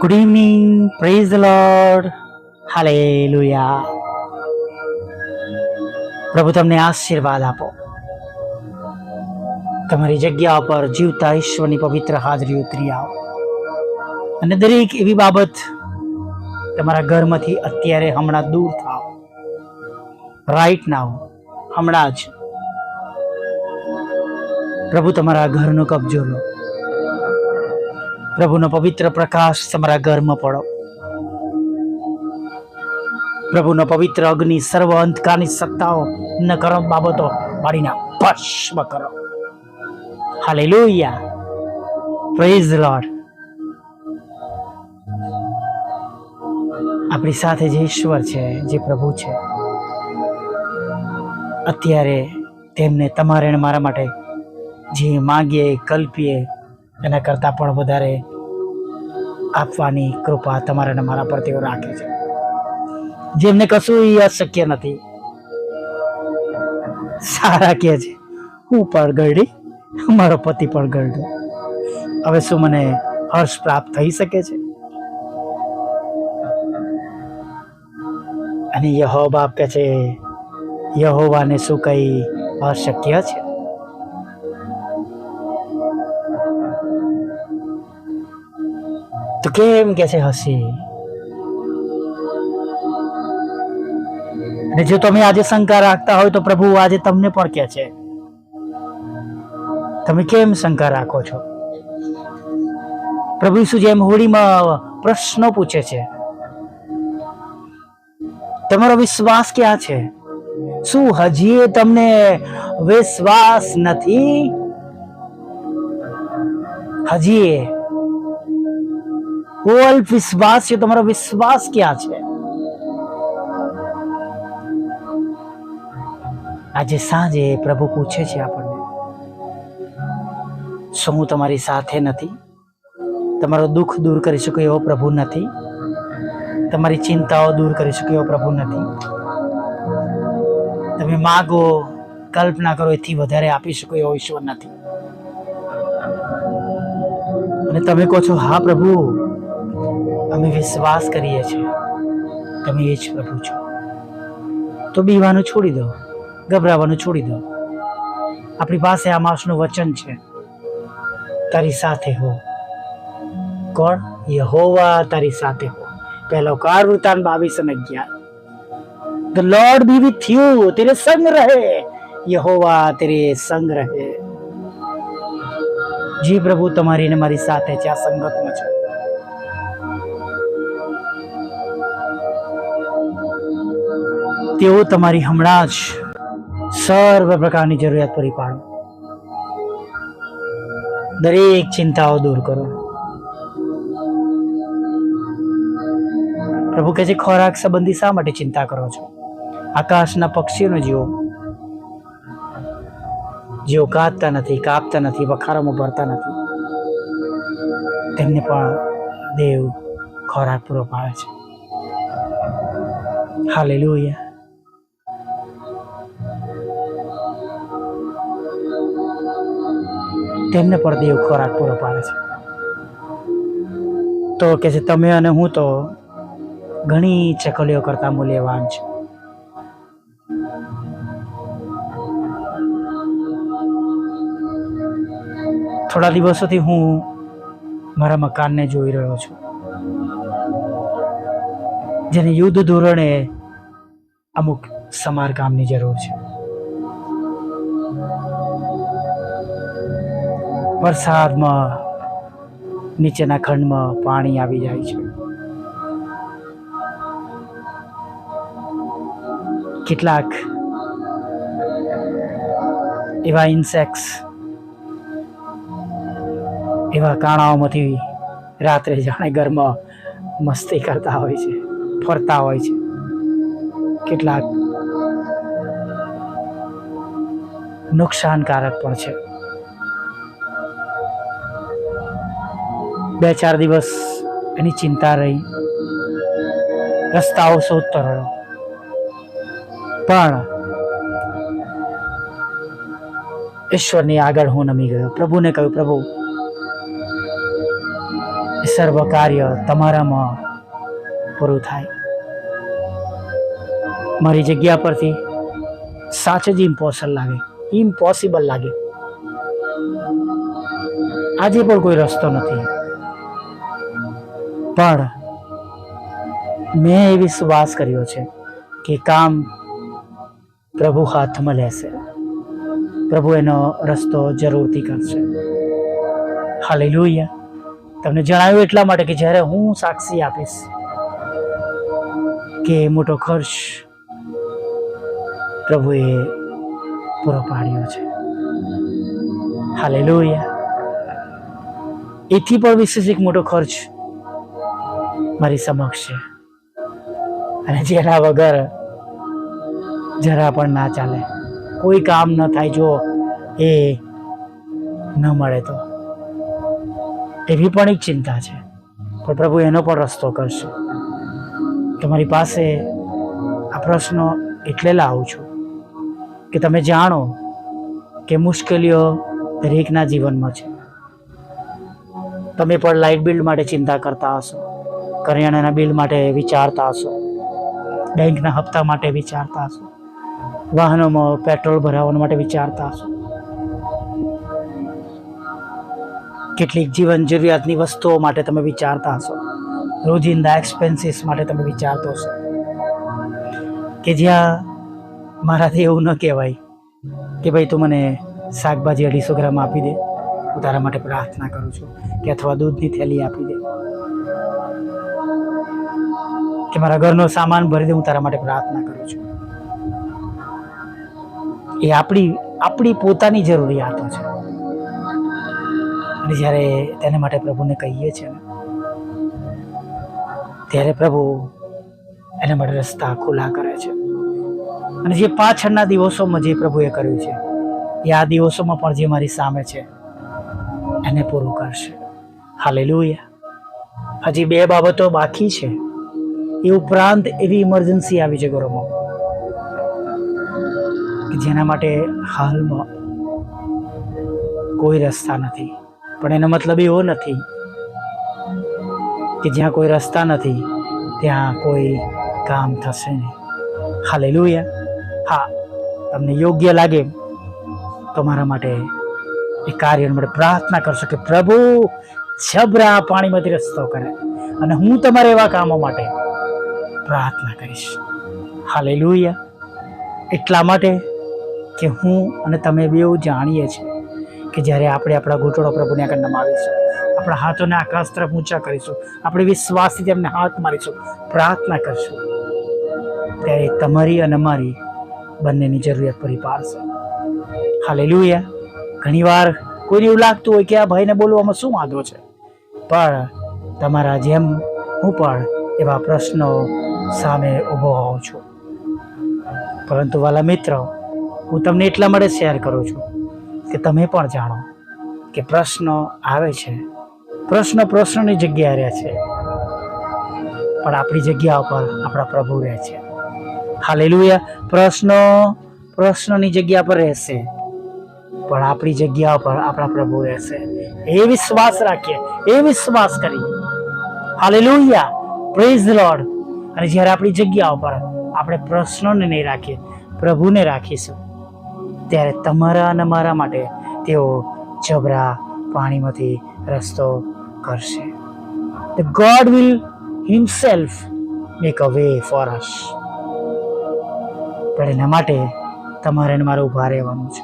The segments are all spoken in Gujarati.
ગુડ ઇવનિંગ પ્રેઝ લોર્ડ હાલે હાલેલુયા પ્રભુ તમને આશીર્વાદ આપો. તમારી જગ્યા પર જીવતા ઈશ્વરની પવિત્ર હાજરી ઉતરી આવો. અને દરેક એવી બાબત તમારા ઘરમાંથી અત્યારે હમણાં દૂર થાવ રાઈટ નાવ હમણાં જ. પ્રભુ તમારા ઘરનો કબજો લો. પ્રભુનો પવિત્ર પ્રકાશ તમારા ઘરમાં પડો. પ્રભુનો પવિત્ર અગ્નિ સર્વ અંધકારની સત્તાઓ ન કરો, બાબતો પાડીને ભસ્મ કરો. હાલેલુયા. પ્રેઝ લોર્ડ આપણી સાથે જે ઈશ્વર છે, જે પ્રભુ છે, અત્યારે તેમને તમારે મારા માટે જે માગીએ, કલ્પીએ એના કરતાં પણ વધારે આપવાની કૃપા તમારા અને મારા પર તેઓ રાખે છે. જેમને કશું અશક્ય નથી. સારા કહે છે, હું પણ ગરડી મારો પતિ પણ ગરડો હવે શું મને હર્ષ પ્રાપ્ત થઈ શકે છે? અને યહો બાપ કે છે, યહોવાને શું કઈ અશક્ય છે? કેમ કે છે હસી? અને જો તમે આજે શંકા રાખતા હોય તો પ્રભુ આજે તમને પણ કહે છે. તમે કેમ શંકા રાખો છો? પ્રભુ ઈસુ જેમ હોળીમાં પ્રશ્નો પૂછે છે. તમારો વિશ્વાસ ક્યાં છે? શું હજી તમને વિશ્વાસ નથી? હજી અલ્પ વિશ્વાસ છે તમારો વિશ્વાસ ક્યાં છે? આજે સાંજે પ્રભુ પૂછે છે આપણને, શું હું તમારી સાથે નથી? તમારો દુઃખ દૂર કરી શકું એવો પ્રભુ નથી. તમારી ચિંતાઓ દૂર કરી શકું એવો પ્રભુ નથી. તમે માગો, કલ્પના કરો, એથી વધારે આપી શકો એવો ઈશ્વર નથી. અને તમે કહો છો, હા, પ્રભુ અમે વિશ્વાસ કરીએ છીએ. તમે એ જ પ્રભુ છો. તો બીવાનું છોડી દો. ગભરાવાનું છોડી દો. આપણી પાસે આ માસનું વચન છે. તારી સાથે હો. કોણ? યહોવા તારી સાથે હો. પહેલો કાર વૃતાન બાવીસ અને અગિયાર. The Lord be with you તેરે સંગ રહે. યહોવા તેરે સંગ રહે. જી પ્રભુ, તમારી ને મારી સાથે છે. આ સંગતમાં છે. તેઓ તમારી હમણાં જ સર્વ પ્રકારની જરૂરિયાત પૂરી પાડો. દરેક ચિંતાઓ દૂર કરો. પ્રભુ કહે છે, ખોરાક સંબંધી શા માટે ચિંતા કરો છો? આકાશના પક્ષીઓને જુઓ જેઓ કાપતા નથી કાપતા નથી, વખારોમાં ભરતા નથી. તેમને પણ દેવ ખોરાક પૂરો પાડે છે. હાલેલુયા. તેમને પણ દેવ ખોરાક પૂરો પાડે છે. તો કે છે, તમે અને હું તો ઘણી ચકલીઓ કરતા મૂલ્યવાન છે. થોડા દિવસોથી હું મારા મકાનને જોઈ રહ્યો છું. જેને યુદ્ધ ધોરણે અમુક સમારકામની જરૂર છે. વરસાદમાં, નીચેના ખંડમાં પાણી આવી જાય છે. કેટલાક એવા ઇન્સેક્ટ્સ એવા કાણાઓમાંથી રાત્રે જાણે ઘરમાં મસ્તી કરતા હોય છે, ફરતા હોય છે. કેટલાક નુકસાનકારક પણ છે. બે ચાર દિવસ એની ચિંતા રહી. રસ્તાઓ શોધતો રહ્યો. પણ ઈશ્વરની આગળ હું નમી ગયો. પ્રભુને કહ્યું, પ્રભુ સર્વ કાર્ય તમારામાં પૂરું થાય. મારી જગ્યા પરથી સાચે જ ઇમ્પોસિબલ લાગે. ઇમ્પોસિબલ લાગે. આજે પણ કોઈ રસ્તો નથી. પણ મેં એ વિશ્વાસ કર્યો છે કે કામ પ્રભુ હાથમાં લેશે. પ્રભુ એનો રસ્તો જરૂરથી કરશે. હાલેલુયા. તમને જણાવ્યું એટલા માટે કે જ્યારે હું સાક્ષી આપીશ કે મોટો ખર્ચ પ્રભુએ પૂરો પાડ્યો છે. હાલેલુયા. એથી પણ વિશેષ એક મોટો ખર્ચ મારી સમક્ષ છે. અને જેના વગર જરા પણ ના ચાલે. કોઈ કામ ન થાય જો એ ન મળે તો. એવી પણ એક ચિંતા છે. પણ પ્રભુ એનો પણ રસ્તો કરશે. તમારી પાસે આ પ્રશ્નો એટલે લાવું છું કે તમે જાણો કે મુશ્કેલીઓ દરેકના જીવનમાં છે. તમે પણ લાઇટ બિલ માટે ચિંતા કરતા હશો. કરિયાણાના બિલ માટે વિચારતા હશો. બેંકના હપ્તા માટે વિચારતા હશો. વાહનોમાં પેટ્રોલ ભરાવવા માટે વિચારતા હશો. કેટલીક જીવન જરૂરિયાતની વસ્તુઓ માટે તમે વિચારતા હશો. રોજિંદા એક્સપેન્સીસ માટે તમે વિચારતો હશો. કે જ્યાં મારાથી એવું ન કહેવાય કે ભાઈ તું મને શાકભાજી અઢીસો ગ્રામ આપી દે. હું તારા માટે પ્રાર્થના કરું છું કે અથવા દૂધની થેલી આપી દે. કે મારા ઘરનો સામાન ભરી દે, હું તારા માટે પ્રાર્થના કરું છું. એ આપણી આપણી પોતાની જરૂરિયાતો છે. અને જ્યારે તેને માટે પ્રભુને કહીએ છીએ ત્યારે પ્રભુ એના માટે રસ્તા ખુલ્લા કરે છે. અને જે પાછળના દિવસોમાં જે પ્રભુએ કર્યું છે, એ આ દિવસોમાં પણ જે મારી સામે છે, એને પૂરું કરશે. હાલેલુયા. હજી બે બાબતો બાકી છે. એ ઉપરાંત એવી ઇમરજન્સી આવી છે ઘરોમાં. કે જેના માટે હાલમાં કોઈ રસ્તા નથી. પણ એનો મતલબ એવો નથી કે જ્યાં કોઈ રસ્તા નથી, ત્યાં કોઈ કામ થશે નહીં. હાલેલુયા હા, તમને યોગ્ય લાગે તો મારા માટે એ કાર્ય માટે પ્રાર્થના કરશો કે પ્રભુ જબરા પાણીમાંથી રસ્તો કરે. અને હું તમારા એવા કામો માટે પ્રાર્થના કરીશ. હાલેલુયા. એટલા માટે કે હું અને તમે બેઉ જાણીએ છીએ કે જ્યારે આપણે આપણા ઘૂંટણો પ્રભુને આગળ નમાવીશું આપણા હાથોને આકાશ તરફ ઊંચા કરીશું, આપણે વિશ્વાસથી તેમને હાથ મારીશું, પ્રાર્થના કરશું. ત્યારે તમારી અને મારી બંનેની જરૂરિયાત પૂરી પાડશે. હાલે લુયા ઘણીવાર કોઈને એવું લાગતું હોય કે આ ભાઈને બોલવામાં શું વાંધો છે? પણ તમારા જેમ હું પણ એવા પ્રશ્નો સામે ઊભો હોઉં છું. પરંતુ વાલા મિત્રો, હું તમને એટલા માટે શેર કરું છું કે તમે પણ જાણો કે પ્રશ્નો આવે છે. પ્રશ્ન પ્રશ્નની જગ્યાએ રહે છે. પણ આપણી જગ્યા ઉપર આપણા પ્રભુ રહે છે. હાલેલુયા. પ્રશ્નો પ્રશ્નની જગ્યા પર રહેશે. પણ આપણી જગ્યા પર આપણા પ્રભુ રહેશે. એ વિશ્વાસ રાખીએ. એ વિશ્વાસ કરીએ. હાલેલુયા. પ્રેઝ લોર્ડ અને જ્યારે આપણી જગ્યા ઉપર આપણે પ્રશ્નોને નહીં રાખીએ, પ્રભુને રાખીશું, ત્યારે તમારા અને મારા માટે તેઓ જબરા પાણીમાંથી રસ્તો કરશે. The God will himself make a way for us પણ એના માટે તમારે ને મારે ઊભા રહેવાનું છે.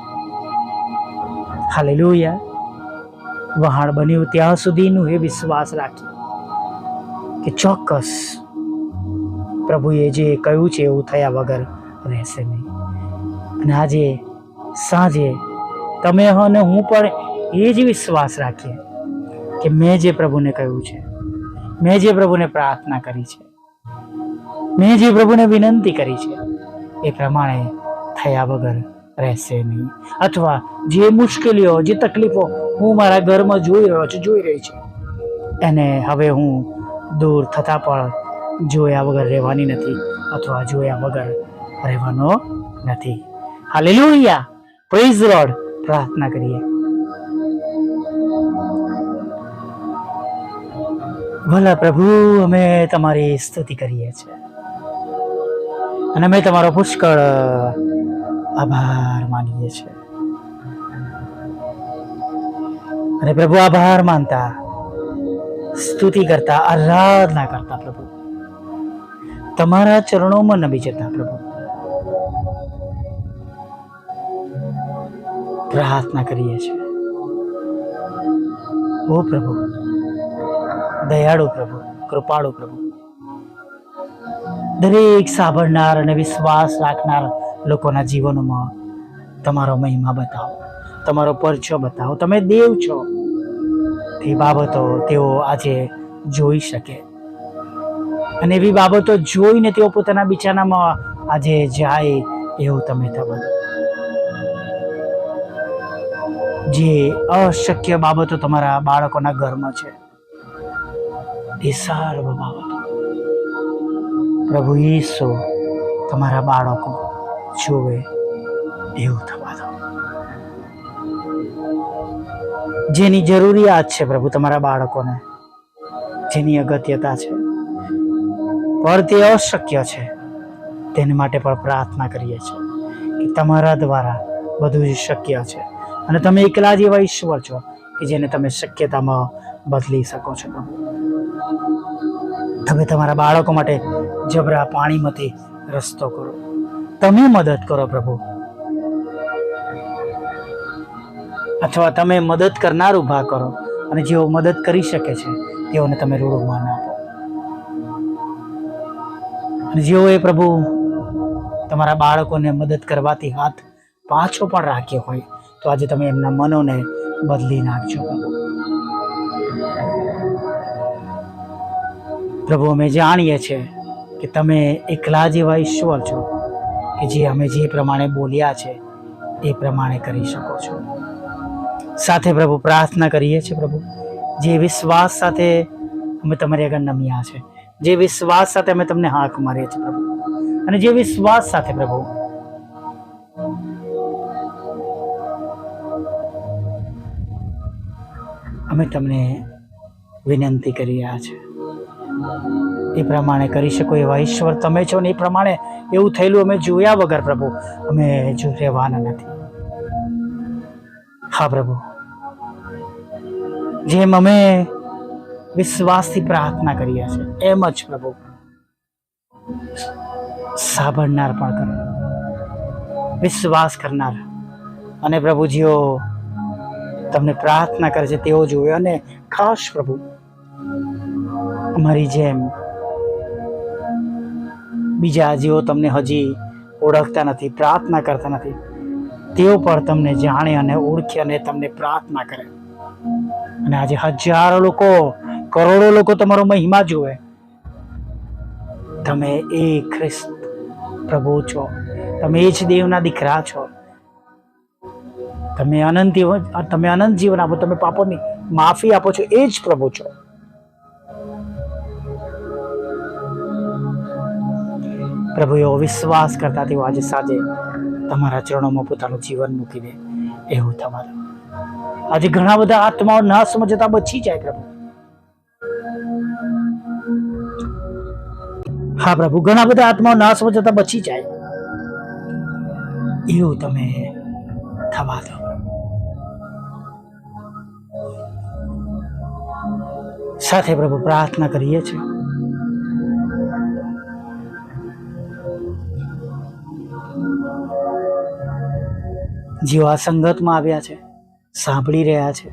હાલેલુયા વહાણ બન્યું ત્યાં સુધીનું એ વિશ્વાસ રાખી કે ચોક્કસ પ્રભુએ જે કહ્યું છે એવું થયા વગર રહેશે નહીં. અને આજે સાંજે તમે અને હું પણ એ જ વિશ્વાસ રાખીએ કે મેં જે પ્રભુને કહ્યું છે, મેં જે પ્રભુને પ્રાર્થના કરી છે, મેં જે પ્રભુને વિનંતી કરી છે, એ પ્રમાણે થયા વગર રહેશે નહીં. અથવા જે મુશ્કેલીઓ, જે તકલીફો હું મારા ઘરમાં જોઈ રહ્યો છું, જોઈ રહી છું, એને હવે હું દૂર થતાં પણ જોયા વગર રહેવાની નથી અથવા જોયા વગર રહેવાનો નથી. હાલેલુયા. પ્રેઝ લોર્ડ પ્રાર્થના કરીએ. ભલા પ્રભુ, અમે તમારી સ્તુતિ કરીએ છીએ. અને અમે તમારો પુષ્કળ આભાર માનીએ છીએ. અને પ્રભુ, આભાર માનતા, સ્તુતિ કરતા, આરાધના કરતા પ્રભુ. તમારા ચરણોમાં નમી જતા પ્રભુ. પ્રાર્થના કરીએ છીએ. ઓ પ્રભુ, દયાળુ પ્રભુ, કૃપાળુ પ્રભુ. દરેક સાંભળનાર અને વિશ્વાસ રાખનાર લોકોના જીવનોમાં તમારો મહિમા બતાવો, તમારો પરચો બતાવો. તમે દેવ છો. તે બાબતો તેઓ આજે જોઈ શકે. અને એવી બાબતો જોઈને તેઓ પોતાના બિચારામાં આજે જાય એવું તમે થવા જે અશક્ય બાબતો તમારા બાળકોના ઘરમાં છે. એ સર્વ બાબતો. પ્રભુ ઈસુ તમારા બાળકો જોવે એવું થવા દો. જેની જરૂરિયાત છે પ્રભુ તમારા બાળકોને. જેની અગત્યતા છે. પર તે અશક્ય છે. તેની માટે પણ પ્રાર્થના કરીએ છીએ કે તમારા દ્વારા બધું જ શક્ય છે. અને તમે એકલા જ એવા ઈશ્વર છો કે જેને તમે શક્યતામાં બદલી શકો છો. તમે તમારા બાળકો માટે જબરા પાણીમાંથી રસ્તો કરો. તમે મદદ કરો પ્રભુ. અથવા તમે મદદ કરનાર ઊભા કરો. અને જેઓ મદદ કરી શકે છે, તેઓને તમે રૂડું માન આપો અને જેઓએ પ્રભુ, તમારા બાળકોને મદદ કરવાથી હાથ પાછો પણ રાખ્યો હોય, તો આજે તમે એમના મનોને બદલી નાખજો પ્રભુ, અમે જાણીએ છીએ કે તમે એકલા જેવા ઈશ્વર છો, કે જે અમે જે પ્રમાણે બોલ્યા છે, એ પ્રમાણે કરી શકો છો. સાથે પ્રભુ, પ્રાર્થના કરીએ છીએ પ્રભુ, જે વિશ્વાસ સાથે અમે તમારી આગળ નમ્યા છે જે વિશ્વાસ સાથે અમે તમને હાંક મારીએ છીએ પ્રભુ. અને જે વિશ્વાસ સાથે પ્રભુ. અમે તમને વિનંતી કરી રહ્યા છે. એ પ્રમાણે કરી શકો એવા ઈશ્વર તમે છો ને એ પ્રમાણે એવું થયેલું અમે જોયા વગર પ્રભુ, અમે જો રહેવાના નથી. હા પ્રભુ. જેમ અમે વિશ્વાસથી પ્રાર્થના કરીએ છીએ એમ જ પ્રભુ. સાંભળનાર પણ કરો વિશ્વાસ કરનાર. અને પ્રભુજીઓ, તમને પ્રાર્થના કરે છે તેઓ જોવે અને ખાસ પ્રભુ, અમારી જેમ બીજા જેઓ તમને હજી ઓળખતા નથી, પ્રાર્થના કરતા નથી, તેઓ પણ તમને જાણે અને ઓળખે અને તમને પ્રાર્થના કરે. અને આજે હજારો લોકો કરોડો લોકો તમારો મહિમા જુએ. તમે એ ખ્રિસ્ત પ્રભુ છો. તમે એ જ દેવના દીકરા છો. તમે અનંત તમે અનંત જીવન આપો, તમે પાપોની માફી આપો છો, એ જ પ્રભુ છો. પ્રભુ એવો વિશ્વાસ કરતા તેઓ આજે સાંજે તમારા ચરણોમાં પોતાનું જીવન મૂકી દે. એવું તમારું. આજે ઘણા બધા આત્માઓ ના સમજતા બચી જાય પ્રભુ. હા પ્રભુ, ઘણા બધા આત્માઓ ના જતા બચી જાય. એવું તમે થવા દો. સાથે પ્રભુ, પ્રાર્થના કરીએ છીએ. જેઓ આ સંગતમાં આવ્યા છે, સાંભળી રહ્યા છે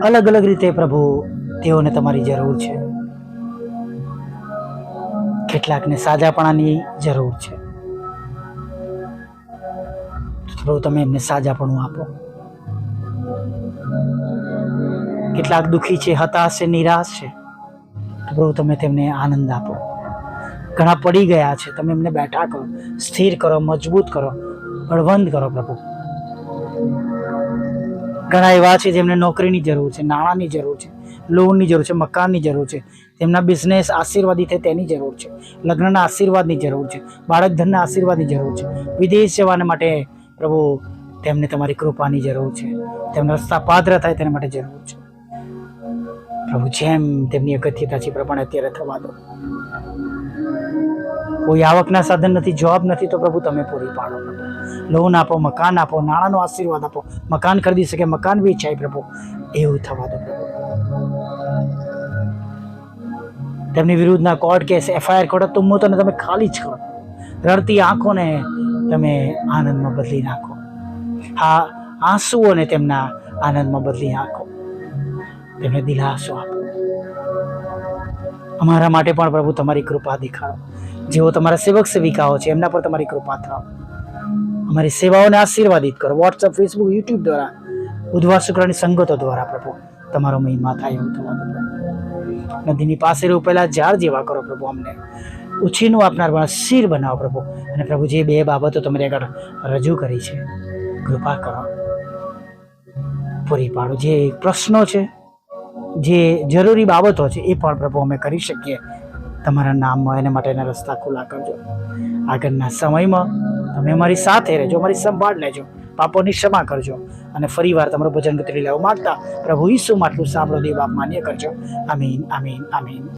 અલગ અલગ રીતે પ્રભુ તેઓને તમારી જરૂર છે. કેટલાકને સાજાપણાની જરૂર છે. થોડું તમે એમને સાજાપણું આપો. કેટલાક દુઃખી છે, હતાશ છે, નિરાશ છે. તો પ્રભુ તમે તેમને આનંદ આપો. ઘણા પડી ગયા છે, તમે એમને બેઠા કરો, સ્થિર કરો, મજબૂત કરો, બળવંત કરો પ્રભુ. ઘણા એવા છે જેમને નોકરીની જરૂર છે, નાણાંની જરૂર છે. લોનની જરૂર છે, મકાનની જરૂર છે. તેમના બિઝનેસ આશીર્વાદી થાય તેની જરૂર છે. લગ્નના આશીર્વાદની જરૂર છે. બાળક ધનના આશીર્વાદની જરૂર છે. વિદેશ જવાને માટે પ્રભુ તેમને તમારી કૃપાની જરૂર છે. તેમના રસ્તા પાત્ર થાય તેના માટે જરૂર છે. પ્રભુ જેમ તેમની અગત્યતા છે પ્રમાણે અત્યારે થવા દો. કોઈ આવકના સાધન નથી જોબ નથી, તો પ્રભુ તમે પૂરી પાડો. લોન આપો, મકાન આપો, નાણાંનો આશીર્વાદ આપો. મકાન ખરીદી શકે, મકાન વેચાય પ્રભુ. એવું થવા દો પ્રભુ. તેમની વિરુદ્ધના કોર્ટ કેસ એફઆઈઆર કરો તુમ્મો તને તમે ખાલી જ કરો રડતી આંખોને તમે આનંદમાં બદલી નાખો. હા, આંસુઓને તેમના આનંદમાં બદલી નાખો. તેમને દિલાસો આપો. અમારા માટે પણ પ્રભુ તમારી કૃપા દેખાડો. જેઓ તમારા સેવક સેવિકાઓ છે, એમના પર તમારી કૃપા થાવ. અમારી સેવાઓને આશીર્વાદિત કરો. વોટ્સઅપ ફેસબુક યુટ્યુબ દ્વારા, બુધવાર શુક્રની સંગતો દ્વારા પ્રભુ, તમારો મહિમા થાય એવું થવા દો પ્રભુ. નદીની પાસે રોપેલા ઝાડ જેવા કરો પ્રભુ અમને. ઉછીનું આપનાર પણ શીર બનાવો પ્રભુ. અને પ્રભુ, જે બે બાબતો તમારી આગળ રજૂ કરી છે, કૃપા કરો. પૂરી પાડો. જે પ્રશ્નો છે, જે જરૂરી બાબતો છે, એ પણ પ્રભુ અમે કરી શકીએ. તમારા નામમાં, એના માટેના રસ્તા ખુલ્લા કરજો. આગળના સમયમાં તમે મારી સાથે રહેજો મારી સંભાળ લેજો. પાપોની ક્ષમા કરજો અને ફરીવાર તમારું ભજન ગતરી લેવા માગતા પ્રભુ ઈસુ માટલું સાંભળો, દેવ આપ માન્ય કરજો. આમીન આમીન આમીન.